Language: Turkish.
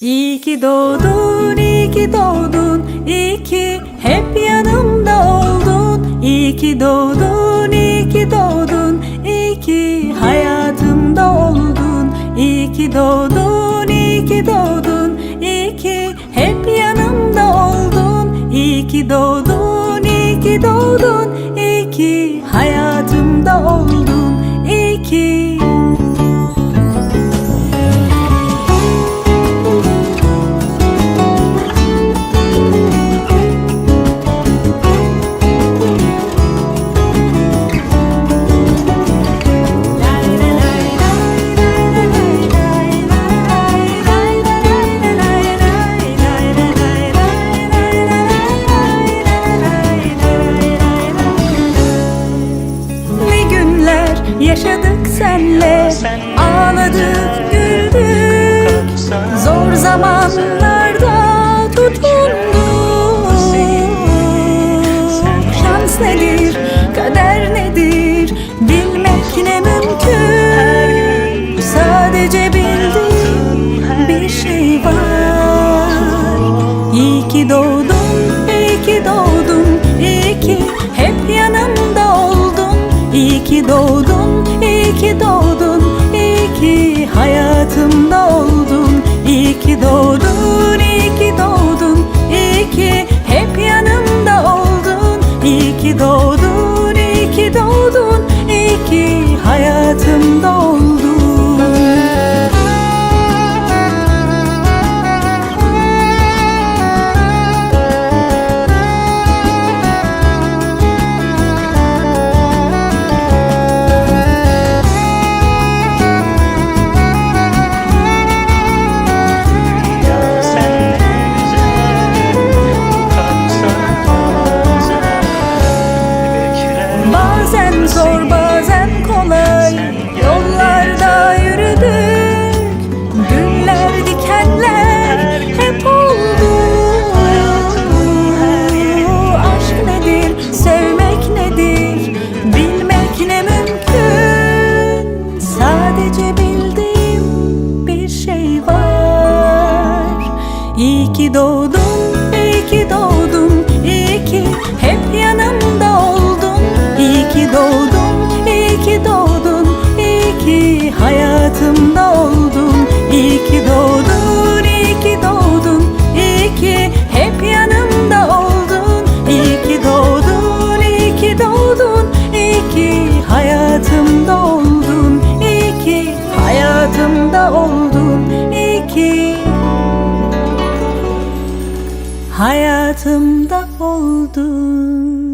İyi ki doğdun, iyi ki doğdun, iyi ki hep yanımda oldun. İyi ki doğdun, iyi ki doğdun, iyi ki hayatımda oldun. İyi ki doğdun, iyi ki doğdun, iyi ki hep yanımda oldun. İyi ki doğdun, iyi ki doğdun, yaşadık senle. Ağladık, güldük. Zor zamanlarda tutunduk. Şans nedir, kader nedir? Bilmek ne mümkün. Sadece bildiğim bir şey var. İyi ki doğdun, iyi ki doğdun İyi ki hep yanımda oldun. İyi ki doğdun, iyi ki doğdun İyi ki hayatımda oldun. İyi ki doğdun, iyi ki doğdun. İyi ki hep yanımda oldun. İyi ki doğdun, Sadece bildiğim bir şey var İyi ki doğdun, iyi ki doğdun, iyi ki hep yanımda oldun. İyi ki doğdun, iyi ki doğdun, iyi ki hayatımda oldun. İyi ki hayatımda oldun.